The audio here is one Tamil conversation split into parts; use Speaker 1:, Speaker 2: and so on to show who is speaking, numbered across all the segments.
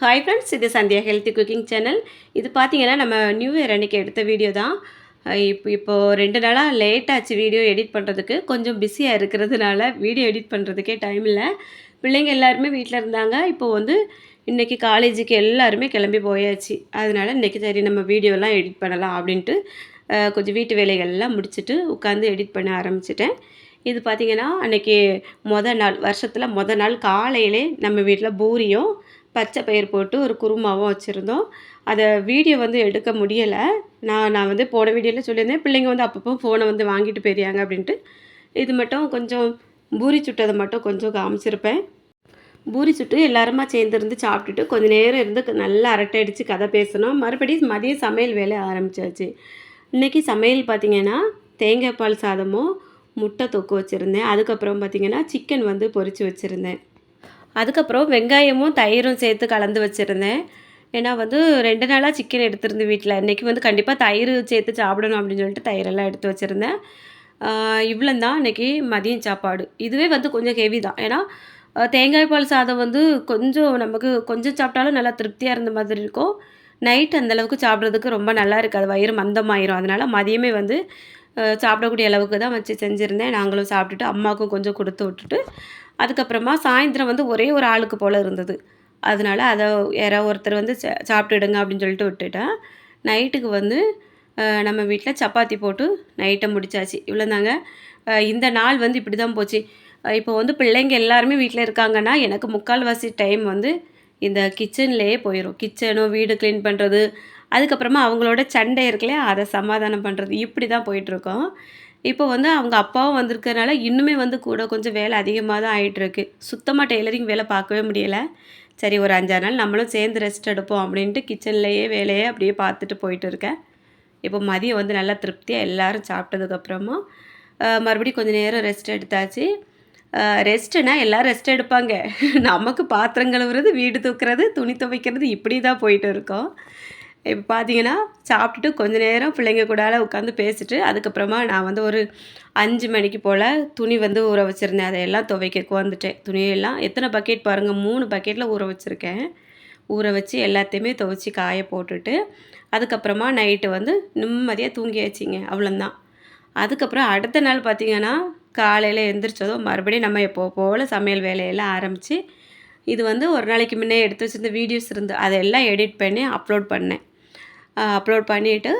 Speaker 1: ஹாய் ஃப்ரெண்ட்ஸ் இது சந்தியா ஹெல்த்தி குக்கிங் சேனல் இது பார்த்தீங்கன்னா நம்ம நியூ இயர் அன்னைக்கு எடுத்த வீடியோ தான். இப்போ இப்போது ரெண்டு நாளாக லேட் ஆச்சு வீடியோ எடிட் பண்ணுறதுக்கு கொஞ்சம் பிஸியாக இருக்கிறதுனால வீடியோ எடிட் பண்ணுறதுக்கே டைம் இல்லை. பிள்ளைங்க எல்லாருமே வீட்டில் இருந்தாங்க. இப்போ வந்து இன்றைக்கி காலேஜுக்கு எல்லாருமே கிளம்பி போயாச்சு. அதனால இன்றைக்கி சரி நம்ம வீடியோலாம் எடிட் பண்ணலாம் அப்படின்ட்டு கொஞ்சம் வீட்டு வேலைகள்லாம் முடிச்சுட்டு உட்காந்து எடிட் பண்ண ஆரம்பிச்சிட்டேன். இது பார்த்திங்கன்னா அன்றைக்கி மொதல் நாள் வருஷத்தில் மொதல் நாள் காலையிலே நம்ம வீட்டில் பூரியும் பச்சை பயிர் போட்டு ஒரு குருமாவும் வச்சுருந்தோம். அதை வீடியோ வந்து எடுக்க முடியலை. நான் நான் வந்து போன வீடியோவில் சொல்லியிருந்தேன் பிள்ளைங்க வந்து அப்பப்போ ஃபோனை வந்து வாங்கிட்டு போயிடுறாங்க அப்படின்ட்டு. இது மட்டும் கொஞ்சம் பூரி சுட்டதை மட்டும் கொஞ்சம் காமிச்சிருப்பேன். பூரி சுட்டு எல்லாருமா சேர்ந்துருந்து சாப்பிட்டுட்டு கொஞ்ச நேரம் இருந்து நல்லா அரட்டை அடித்து கதை பேசணும். மறுபடியும் மதிய சமையல் வேலை ஆரம்பிச்சாச்சு. இன்றைக்கி சமையல் பார்த்திங்கன்னா தேங்காய் பால் சாதமும் முட்டை தொக்கு வச்சுருந்தேன். அதுக்கப்புறம் பார்த்திங்கன்னா சிக்கன் வந்து பொரித்து வச்சுருந்தேன். அதுக்கப்புறம் வெங்காயமும் தயிரும் சேர்த்து கலந்து வச்சுருந்தேன். ஏன்னா வந்து ரெண்டு நாளாக சிக்கன் எடுத்திருந்து வீட்டில் இன்றைக்கி வந்து கண்டிப்பாக தயிர் சேர்த்து சாப்பிடணும் அப்படின்னு சொல்லிட்டு தயிரெல்லாம் எடுத்து வச்சுருந்தேன். இவ்வளோ தான் இன்றைக்கி மதியம் சாப்பாடு. இதுவே வந்து கொஞ்சம் ஹெவி தான். ஏன்னா தேங்காய் பால் சாதம் வந்து கொஞ்சம் நமக்கு கொஞ்சம் சாப்பிட்டாலும் நல்லா திருப்தியாக இருந்த மாதிரி இருக்கும். நைட் அந்தளவுக்கு சாப்பிட்றதுக்கு ரொம்ப நல்லா இருக்காது. வயிறு மந்தமாயிரும். அதனால் மதியமே வந்து சாப்பிடக்கூடிய அளவுக்கு தான் வச்சு செஞ்சுருந்தேன். நாங்களும் சாப்பிட்டுட்டு அம்மாவுக்கும் கொஞ்சம் கொடுத்து விட்டுட்டு அதுக்கப்புறமா சாயந்தரம் வந்து ஒரே ஒரு ஆளுக்கு போல் இருந்தது. அதனால அதை யாரோ ஒருத்தர் வந்து சா- சாப்பிட்டுடுங்க அப்படின்னு சொல்லிட்டு விட்டுட்டேன் நைட்டுக்கு வந்து நம்ம வீட்டில் சப்பாத்தி போட்டு நைட்டை முடிச்சாச்சு. இவ்வளோதாங்க இந்த நாள் வந்து இப்படி தான் போச்சு இப்போ வந்து பிள்ளைங்க எல்லாருமே வீட்டில் இருக்காங்கன்னா எனக்கு முக்கால்வாசி டைம் வந்து இந்த கிச்சன்லேயே போயிடும் கிச்சனும் வீடு க்ளீன் பண்ணுறது அதுக்கப்புறமா அவங்களோட சண்டை இருக்குல்லையா அதை சமாதானம் பண்ணுறது இப்படி தான் போயிட்டுருக்கோம். இப்போ வந்து அவங்க அப்பாவும் வந்திருக்கறனால இன்னுமே வந்து கூட கொஞ்சம் வேலை அதிகமாக தான் ஆகிட்டுருக்கு சுத்தமாக டெய்லரிங் வேலை பார்க்கவே முடியலை. சரி ஒரு அஞ்சாறு நாள் நம்மளும் சேர்ந்து ரெஸ்ட் எடுப்போம் அப்படின்ட்டு கிச்சன்லேயே வேலையை அப்படியே பார்த்துட்டு போயிட்டு இருக்கேன். இப்போ மதியம் வந்து நல்லா திருப்தியாக எல்லாரும் சாப்பிட்டதுக்கப்புறமா மறுபடியும் கொஞ்சம் நேரம் ரெஸ்ட் எடுத்தாச்சு. ரெஸ்ட்டுனா எல்லோரும் ரெஸ்ட் எடுப்பாங்க. நமக்கு பாத்திரம் கழுவுறது வீடு தூக்குறது துணி துவைக்கிறது இப்படி தான் போயிட்டு இருக்கோம். இப்போ பார்த்தீங்கன்னா சாப்பிட்டுட்டு கொஞ்ச நேரம் பிள்ளைங்க கூடால உட்காந்து பேசிட்டு அதுக்கப்புறமா நான் வந்து ஒரு அஞ்சு மணிக்கு போல் துணி வந்து ஊற வச்சுருந்தேன். அதையெல்லாம் துவைக்க வந்துட்டேன் துணியெல்லாம் எத்தனை பக்கெட் பாருங்கள் மூணு பக்கெட்டில் ஊற வச்சுருக்கேன். ஊற வச்சு எல்லாத்தையுமே துவைச்சி காய போட்டுட்டு அதுக்கப்புறமா நைட்டு வந்து நிம்மதியாக தூங்கியாச்சிங்க. அவ்வளோந்தான் அதுக்கப்புறம் அடுத்த நாள் பார்த்திங்கன்னா காலையில் எந்திரிச்சதும் மறுபடியும் நம்ம எப்போ போல் சமையல் வேலையெல்லாம் ஆரம்பித்து இது வந்து ஒரு நாளைக்கு முன்னே எடுத்து வச்சுருந்த வீடியோஸ் இருந்து அதெல்லாம் எடிட் பண்ணி அப்லோட் பண்ணேன். அப்லோட் பண்ணிவிட்டு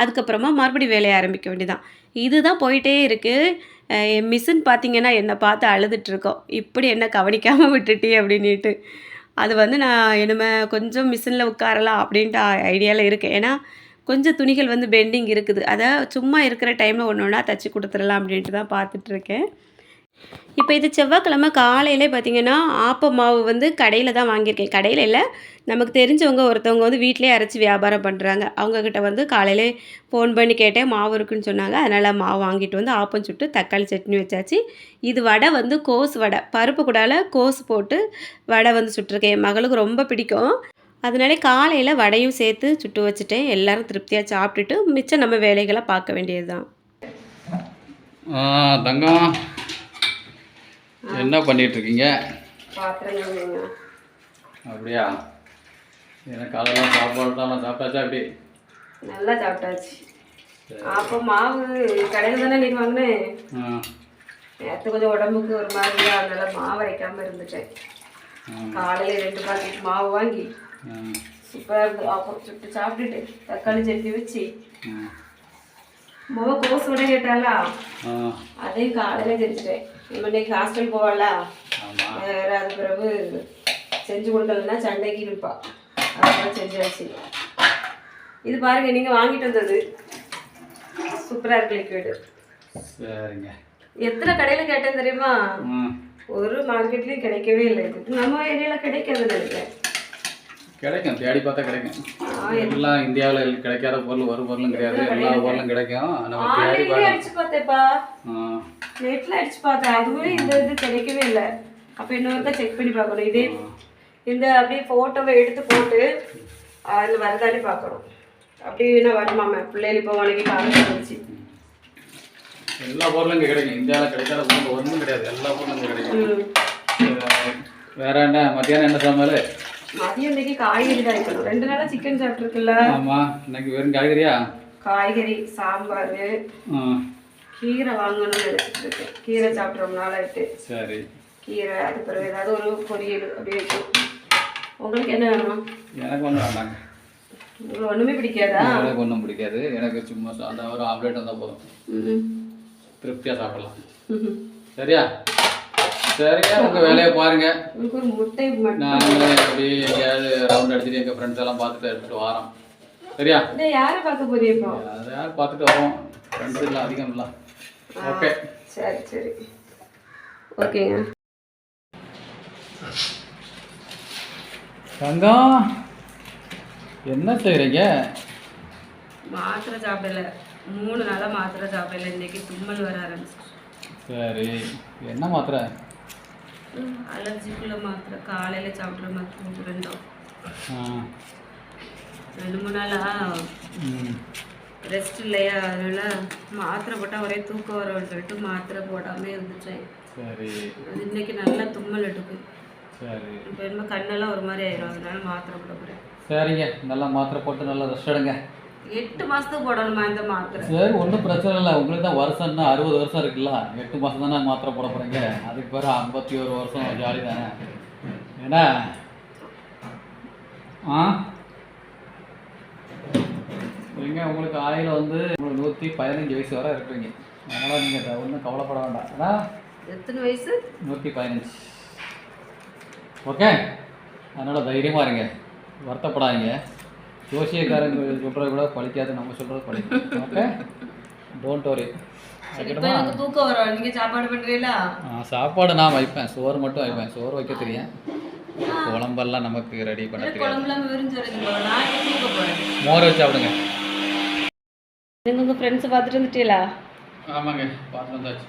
Speaker 1: அதுக்கப்புறமா மறுபடியும் வேலையை ஆரம்பிக்க வேண்டியதான் இதுதான் போயிட்டே இருக்குது என் மிஸ்ஸுன்னு பார்த்தீங்கன்னா என்னை பார்த்து அழுதுட்ருக்கோம் இப்படி என்ன கவனிக்காமல் விட்டுட்டே அப்படின்ட்டு அது வந்து நான் இனிமே கொஞ்சம் மிஷினில் உட்காரலாம் அப்படின்ட்டு ஐடியாவில் இருக்கேன். ஏன்னா கொஞ்சம் துணிகள் வந்து பெண்டிங் இருக்குது. அதை சும்மா இருக்கிற டைமில் ஒன்று ஒன்றா தச்சு கொடுத்துடலாம் அப்படின்ட்டு தான் பார்த்துட்ருக்கேன் இப்போ இது செவ்வாய்க்கிழமை காலையிலே பார்த்தீங்கன்னா ஆப்ப மாவு வந்து கடையில் தான் வாங்கியிருக்கேன். கடையில் இல்லை நமக்கு தெரிஞ்சவங்க ஒருத்தவங்க வந்து வீட்டிலே அரைச்சி வியாபாரம் பண்ணுறாங்க அவங்கக்கிட்ட வந்து காலையிலே ஃபோன் பண்ணி கேட்டேன் மாவு இருக்குன்னு சொன்னாங்க. அதனால் மாவு வாங்கிட்டு வந்து ஆப்பம் சுட்டு தக்காளி சட்னி வச்சாச்சு. இது வடை வந்து கோஸ் வடை. பருப்பு கூடால கோஸ் போட்டு வடை வந்து சுட்டிருக்கேன். என் மகளுக்கு ரொம்ப பிடிக்கும். அதனால காலையில் வடையும் சேர்த்து சுட்டு வச்சுட்டேன். எல்லாரும் திருப்தியாக சாப்பிட்டுட்டு மிச்சம் நம்ம வேலைகளை பார்க்க வேண்டியது தான்
Speaker 2: தங்கம். என்ன பண்ணிட்டு இருக்கீங்க
Speaker 1: பாத்திரங்கள்
Speaker 2: அப்படியா? எனக்கு அதெல்லாம் சாப்பாடுலாம் சாப்பிட்டாச்சா அப்படி
Speaker 1: நல்லா சாப்பிட்டாச்சு. அப்போ மாவு கடையில் தானே நீங்க வாங்கினேன் நேற்று கொஞ்சம் உடம்புக்கு ஒரு மாதிரி அதனால மாவு அரைக்காம இருந்துட்டேன். காலையில் ரெண்டு பாக்கெட் மாவு வாங்கி சூப்பராக இருந்து அப்போ சுட்டு சாப்பிட்டுட்டு தக்காளி சட்னி வச்சு முக கோஸ் விட கேட்டாலா
Speaker 2: ஆ
Speaker 1: அதையும் காலையில செஞ்சுட்டேன் நம்ம இன்னைக்கு ஹாஸ்டல் போவாளா வேற அது பிறகு செஞ்சு கொடுக்கலன்னா சண்டைக்கு இருப்பா அதெல்லாம் செஞ்சாச்சு இது பாருங்க நீங்க வாங்கிட்டு வந்தது சூப்பரா இருக்கு லிக்விடு
Speaker 2: சரிங்க
Speaker 1: எத்தனை கடையில கேட்டேன் தெரியுமா ஒரு மார்க்கெட்லயும் கிடைக்கவே இல்லை இது நம்ம ஏரியால கிடைக்காது நினைக்கிறேன்
Speaker 2: கிடைக்கும். தேடி பார்த்தா கிடைக்கும். எல்லாம் இந்தியாவில் கிடைக்காத பொருள் ஒரு பொருளும் கிடையாது. எல்லா பொருளும் கிடைக்கும். நம்ம தேடி
Speaker 1: அடிச்சு பார்த்தேப்பா. நெட்ல அடிச்சு பார்த்தேன். அதுவே இந்த இது கிடைக்கவே இல்லை. அப்ப இன்னொருக்கா செக் பண்ணி பார்க்கணும். இதே இந்த அப்படியே போட்டோவை எடுத்து போட்டு அதில் வருதானே பார்க்கணும். அப்படின்னா வருமாம பிள்ளைகள் இப்போ உனக்கு காலேஜ் வந்துச்சு
Speaker 2: எல்லா பொருளும் இங்கே கிடைக்கும். இந்தியாவில் கிடைக்காத பொருள் ஒன்றும் கிடையாது. எல்லா பொருளும் இங்கே கிடைக்கும். வேற என்ன? மத்தியானம் என்ன சமையல்?
Speaker 1: மதியம் இன்னைக்கு காய்கறி தான் இருக்கணும் ரெண்டு நாளா சிக்கன் சாப்பிட்ருக்குல்ல
Speaker 2: ஆமாம் இன்னைக்கு வெறும் காய்கறியா?
Speaker 1: காய்கறி சாம்பார் கீரை வாங்கணும்னு நினைச்சிட்டு இருக்கேன். கீரை சாப்பிட்டு ரொம்ப நாள் ஆயிட்டு
Speaker 2: சரி.
Speaker 1: கீரை அது பிறகு ஏதாவது ஒரு பொரியல் அப்படியே இருக்கும் உங்களுக்கு என்ன வேணும்?
Speaker 2: எனக்கு ஒன்றும் வேண்டாங்க
Speaker 1: உங்களுக்கு ஒண்ணுமே பிடிக்காதா?
Speaker 2: எனக்கு ஒன்றும் பிடிக்காது. எனக்கு சும்மா சாதா ஒரு ஆம்லேட் வந்தால் போதும். திருப்தியாக சாப்பிடலாம். சரியா? சரிங்க உங்கள் வேலையை பாருங்க.
Speaker 1: உங்களுக்கு ஒரு முட்டை
Speaker 2: நாங்களே அப்படியே எங்கேயாவது ரவுண்ட் அடிச்சுட்டு ஃப்ரெண்ட்ஸ் எல்லாம் பார்த்துட்டு எடுத்துகிட்டு வரோம். சரியா?
Speaker 1: யாரை பார்க்க போறீங்க இப்போ?
Speaker 2: அதை யாரும் பார்த்துட்டு வரோம்? ஃப்ரெண்ட்ஸ் இல்லை அதிகம் இல்லை. ஓகே
Speaker 1: சரி சரி. ஓகேங்க.
Speaker 2: தங்கம் என்ன செய்கிறீங்க
Speaker 1: மாத்திரை சாப்பிடல. மூணு நாளா மாத்திரை சாப்பிடல. இன்னைக்கு தும்மல் வர ஆரம்பிச்சு
Speaker 2: சரி. என்ன மாத்திரை?
Speaker 1: அலர்ஜிக்குள்ள மாத்திரை காலையில சாப்பிட்ற மாத்திரை ரெண்டும். ரெண்டு மூணு நாளா ரெஸ்ட் இல்லையா? அதனால மாத்திரை போட்டால் ஒரே தூக்கம் வரும்னு சொல்லிட்டு மாத்திரை போடாம இருந்துச்சேன்
Speaker 2: சரி.
Speaker 1: அது இன்னைக்கு நல்லா தும்மல் எடுக்கு
Speaker 2: சரி.
Speaker 1: இப்போ என்ன கண்ணெல்லாம் ஒரு மாதிரி ஆயிரும். அதனால மாத்திரை போட போகிறேன்
Speaker 2: சரிங்க. நல்லா மாத்திரை போட்டு நல்லா ரெஸ்ட் எடுங்க.
Speaker 1: எட்டு மாசத்துக்கு போடணுமா இந்த மாத்திரை?
Speaker 2: சரி ஒன்றும் பிரச்சனை இல்லை. உங்களுக்கு தான் வருஷம்னா அறுபது வருஷம் இருக்குல்ல? எட்டு மாதம் தானே மாத்திரை போட போகிறீங்க அதுக்கு பிறகு ஐம்பத்தி ஒரு வருஷம் ஜாலி தானே. ஏன்னா ஆ? எங்க உங்களுக்கு ஆயில் வந்து உங்களுக்கு நூற்றி பதினஞ்சு வயசு வரை இருக்கிறீங்க. அதனால் நீங்கள் ஒன்றும் கவலைப்பட வேண்டாம். அதான்
Speaker 1: எத்தனை வயசு?
Speaker 2: நூற்றி பதினஞ்சு. ஓகே? அதனால் தைரியமாக இருங்க. வருத்தப்படாதீங்க. ஜோசியக்காரங்க சொல்கிறத கூட பழிக்காது நம்ம சொல்கிறது பழிக்கும். ஓகே டோன்ட் வரி
Speaker 1: தூக்கம் வரும். நீங்க சாப்பாடு பண்றீங்களா?
Speaker 2: சாப்பாடு நான் வைப்பேன். சோறு மட்டும் வைப்பேன். சோறு வைக்க தெரியும். குழம்பெல்லாம் நமக்கு ரெடி பண்ண தெரியும் மோர் வச்சு சாப்பிடுங்க
Speaker 1: நீங்க உங்க ஃப்ரெண்ட்ஸை பார்த்துட்டு வந்துட்டீங்களா?
Speaker 2: ஆமாங்க பார்த்து வந்தாச்சு.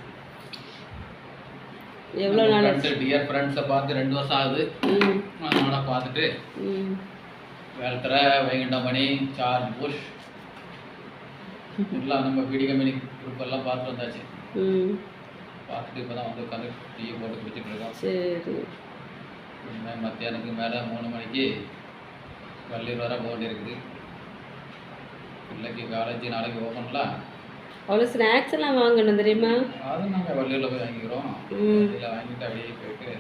Speaker 1: எவ்வளோ நாள்
Speaker 2: ஃப்ரெண்ட்ஸு டியர் ஃப்ரெண்ட்ஸை பார்த்து ரெண்டு வருஷம் ஆகுது.
Speaker 1: ம்.
Speaker 2: அதனால பார்த்துட்டு வேல்தர வைகுண்டமணி சார்ஜ் புஷ். எல்லாம் நம்ம பிடி கம்பெனி குரூப் எல்லாம் பார்த்து வந்தாச்சு. பார்த்துட்டு இப்போ தான் வந்து உட்காந்து டீ போட்டு குடிச்சிட்டு இருக்கோம்.
Speaker 1: சரி.
Speaker 2: இனிமேல் மத்தியானத்துக்கு மேலே மூணு மணிக்கு வள்ளியூர் வர போக வேண்டியிருக்குது பிள்ளைக்கு காலேஜ் நாளைக்கு ஓப்பன்லாம்
Speaker 1: அவ்வளோ ஸ்நாக்ஸ் எல்லாம் வாங்கணும் தெரியுமா?
Speaker 2: அது நாங்கள் வள்ளியூரில் போய் வாங்கிக்கிறோம். இதில் வாங்கிட்டு அப்படியே போயிட்டு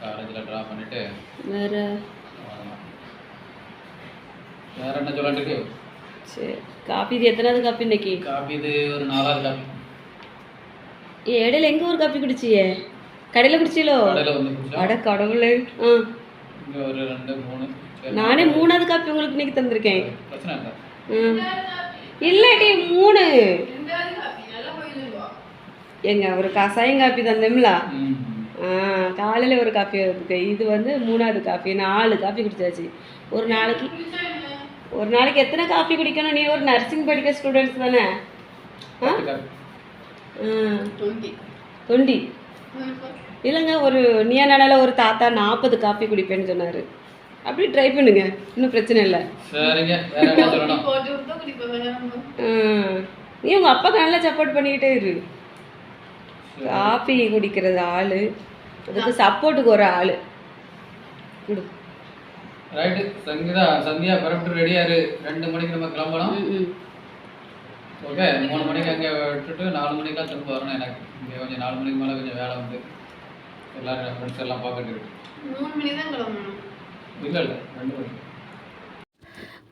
Speaker 2: காலேஜில் ட்ராப் பண்ணிவிட்டு
Speaker 1: வேற
Speaker 2: வேறு என்ன சொல்லட்டு இருக்கு
Speaker 1: சரி காப்பி இது எத்தனாவது காப்பி இன்னைக்கு?
Speaker 2: காப்பி இது ஒரு நாலாவது காப்பி.
Speaker 1: ஏ, இடையில எங்க ஒரு காப்பி குடிச்சியே? கடையில குடிச்சீலோ
Speaker 2: கடையில் வந்து குடிச்சா
Speaker 1: அட கடவுளே. ஆ.
Speaker 2: இங்கே ஒரு ரெண்டு மூணு
Speaker 1: நானே மூணாவது காப்பி உங்களுக்கு இன்னைக்கு தந்திருக்கேன்.
Speaker 2: பிரச்சனை இல்லை.
Speaker 1: ம் இல்லாட்டி மூணு. எங்க ஒரு கசாயம் காப்பி தந்தோம்ல? காலையில் ஒரு காப்பி இருக்கு. இது வந்து மூணாவது காப்பி நாலு காப்பி குடிச்சாச்சு. ஒரு நாளைக்கு ஒரு நாளைக்கு எத்தனை காப்பி குடிக்கணும்? நீ ஒரு நர்சிங் படிக்க ஸ்டூடெண்ட்ஸ் தானே? தொண்டி இல்லைங்க ஒரு நியனால ஒரு தாத்தா நாற்பது காப்பி குடிப்பேன்னு சொன்னார். அப்படி ட்ரை பண்ணுங்க. இன்னும் பிரச்சனை இல்லை.
Speaker 2: சரிங்க வேற என்ன சொல்லணும்?
Speaker 1: ம். நீ உங்கள் அப்பாவுக்கு நல்லா சப்போர்ட் பண்ணிக்கிட்டே இரு. காஃபி குடிக்கிறது ஆள். அதுக்கு சப்போர்ட்டுக்கு ஒரு ஆள். கொடு.
Speaker 2: ரைட்டு சங்கீதா சந்தியா பரப்பிட்டு ரெடியா இரு ரெண்டு மணிக்கு நம்ம கிளம்பணும்
Speaker 1: ம், ம்.
Speaker 2: ஓகே மூணு மணிக்கு அங்கே விட்டுட்டு நாலு மணிக்கெலாம் திரும்ப வரணும் எனக்கு. இங்கே கொஞ்சம் நாலு மணிக்கு மேலே கொஞ்சம் வேலை வந்து எல்லாரும் ஃப்ரெண்ட்ஸ் எல்லாம் பார்க்கட்டு இருக்கு. இல்லை இல்லை ரெண்டு மணிக்கு.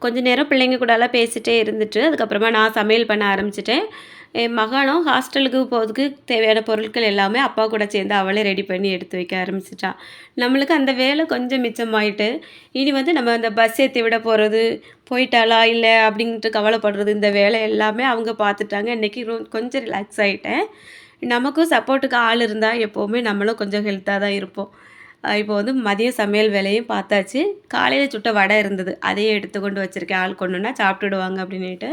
Speaker 1: கொஞ்ச நேரம் பிள்ளைங்க கூடலாம் பேசிட்டே இருந்துட்டு அதுக்கப்புறமா நான் சமையல் பண்ண ஆரம்பிச்சிட்டேன். என் மகனும் ஹாஸ்டலுக்கு போகிறதுக்கு தேவையான பொருட்கள் எல்லாமே அப்பா கூட சேர்ந்து அவளே ரெடி பண்ணி எடுத்து வைக்க ஆரம்பிச்சிட்டா. நம்மளுக்கு அந்த வேலை கொஞ்சம் மிச்சமாயிட்டு இனி வந்து நம்ம அந்த பஸ் ஏற்றி விட போகிறது போயிட்டாளா இல்லை அப்படின்ட்டு கவலைப்படுறது இந்த வேலை எல்லாமே அவங்க பார்த்துட்டாங்க. இன்றைக்கி கொஞ்சம் ரிலாக்ஸ் ஆகிட்டேன் நமக்கும் சப்போர்ட்டுக்கு ஆள் இருந்தால் எப்போவுமே நம்மளும் கொஞ்சம் ஹெல்த்தாக தான் இருப்போம். இப்போ வந்து மதிய சமையல் வேலையும் பார்த்தாச்சு. காலையில் சுட்ட வடை இருந்தது. அதையே எடுத்து கொண்டு வச்சுருக்கேன். ஆள் கொண்டுனா சாப்பிட்டுடுவாங்க அப்படின்னுட்டு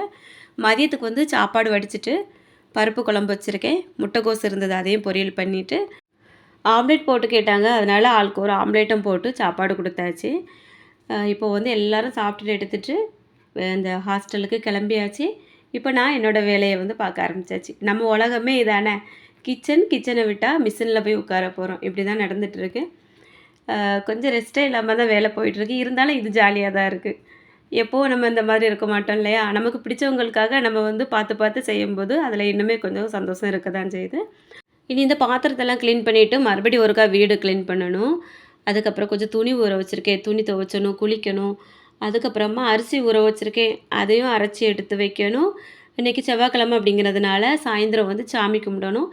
Speaker 1: மதியத்துக்கு வந்து சாப்பாடு வடிச்சிட்டு பருப்பு குழம்பு வச்சுருக்கேன். முட்டைக்கோஸ் இருந்தது அதையும் பொரியல் பண்ணிவிட்டு ஆம்லேட் போட்டு கேட்டாங்க. அதனால் ஆளுக்கு ஒரு ஆம்லேட்டும் போட்டு சாப்பாடு கொடுத்தாச்சு. இப்போது இப்போ வந்து எல்லோரும் சாப்பிட்டுட்டு எடுத்துகிட்டு இந்த ஹாஸ்டலுக்கு கிளம்பியாச்சு. இப்போ நான் என்னோடய வேலையை வந்து பார்க்க ஆரம்பிச்சாச்சு. நம்ம உலகமே இதானே? கிச்சன் கிச்சனை விட்டால் மிஷினில் போய் உட்கார போகிறோம் இப்படி தான் நடந்துகிட்ருக்கு கொஞ்சம் ரெஸ்ட்டே இல்லாமல் தான் வேலை போயிட்டுருக்கு இருந்தாலும் இது ஜாலியாக தான் இருக்குது எப்போவும் நம்ம இந்த மாதிரி இருக்க மாட்டோம் இல்லையா? நமக்கு பிடிச்சவங்களுக்காக நம்ம வந்து பார்த்து பார்த்து செய்யும்போது அதில் இன்னுமே கொஞ்சம் சந்தோஷம் இருக்க தான் செய்யுது. இனி இந்த பாத்திரத்தெல்லாம் க்ளீன் பண்ணிவிட்டு மறுபடியும் ஒருக்கா வீடு க்ளீன் பண்ணணும். அதுக்கப்புறம் கொஞ்சம் துணி ஊற வச்சுருக்கேன். துணி துவைச்சணும் குளிக்கணும். அதுக்கப்புறமா அரிசி ஊற வச்சுருக்கேன். அதையும் அரைச்சி எடுத்து வைக்கணும். இன்றைக்கி செவ்வாய்க்கிழமை அப்படிங்கிறதுனால சாயந்தரம் வந்து சாமி கும்பிடணும்.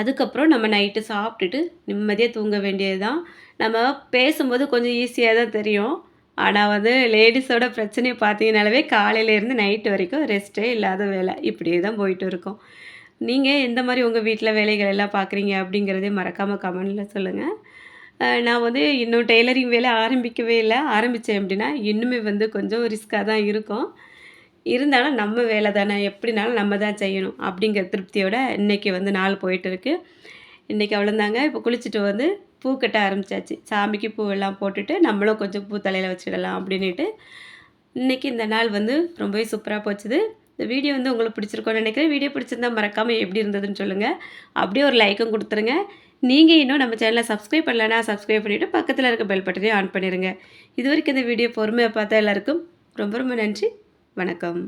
Speaker 1: அதுக்கப்புறம் நம்ம நைட்டு சாப்பிட்டுட்டு நிம்மதியாக தூங்க வேண்டியது தான் நம்ம பேசும்போது கொஞ்சம் ஈஸியாக தான் தெரியும். ஆனால் வந்து லேடிஸோட பிரச்சனையை பார்த்தீங்கனாலவே காலையிலேருந்து நைட்டு வரைக்கும் ரெஸ்ட்டே இல்லாத வேலை. இப்படியே தான் போயிட்டு இருக்கோம். நீங்கள் எந்த மாதிரி உங்கள் வீட்டில் வேலைகள் எல்லாம் பார்க்குறீங்க அப்படிங்கிறதே மறக்காமல் கமெண்டில் சொல்லுங்கள் நான் வந்து இன்னும் டெய்லரிங் வேலை ஆரம்பிக்கவே இல்லை. ஆரம்பித்தேன் அப்படின்னா இன்னுமே வந்து கொஞ்சம் ரிஸ்க்காக தான் இருக்கும். இருந்தாலும் நம்ம வேலை தானே. எப்படினாலும் நம்ம தான் செய்யணும் அப்படிங்கிற திருப்தியோட இன்றைக்கி வந்து நாள் போயிட்டு இருக்கு. இன்றைக்கி அவ்வளோந்தாங்க இப்போ குளிச்சுட்டு வந்து பூ கட்ட ஆரம்பிச்சாச்சு. சாமிக்கு பூவெல்லாம் போட்டுட்டு நம்மளும் கொஞ்சம் பூ தலையில் வச்சிடலாம் அப்படின்ட்டு இன்றைக்கி இந்த நாள் வந்து ரொம்பவே சூப்பராக போச்சுது. இந்த வீடியோ வந்து உங்களுக்கு பிடிச்சிருக்கோன்னு நினைக்கிறேன். வீடியோ பிடிச்சிருந்தா மறக்காமல் எப்படி இருந்ததுன்னு சொல்லுங்கள் அப்படியே ஒரு லைக்கும் கொடுத்துருங்க. நீங்கள் இன்னும் நம்ம சேனலை சப்ஸ்கிரைப் பண்ணலன்னா சப்ஸ்கிரைப் பண்ணிவிட்டு பக்கத்தில் இருக்க பெல் பட்டனையும் ஆன் பண்ணிடுங்க இது வரைக்கும் இந்த வீடியோ பொறுமையாக பார்த்தா எல்லாருக்கும் ரொம்ப ரொம்ப நன்றி. வணக்கம்.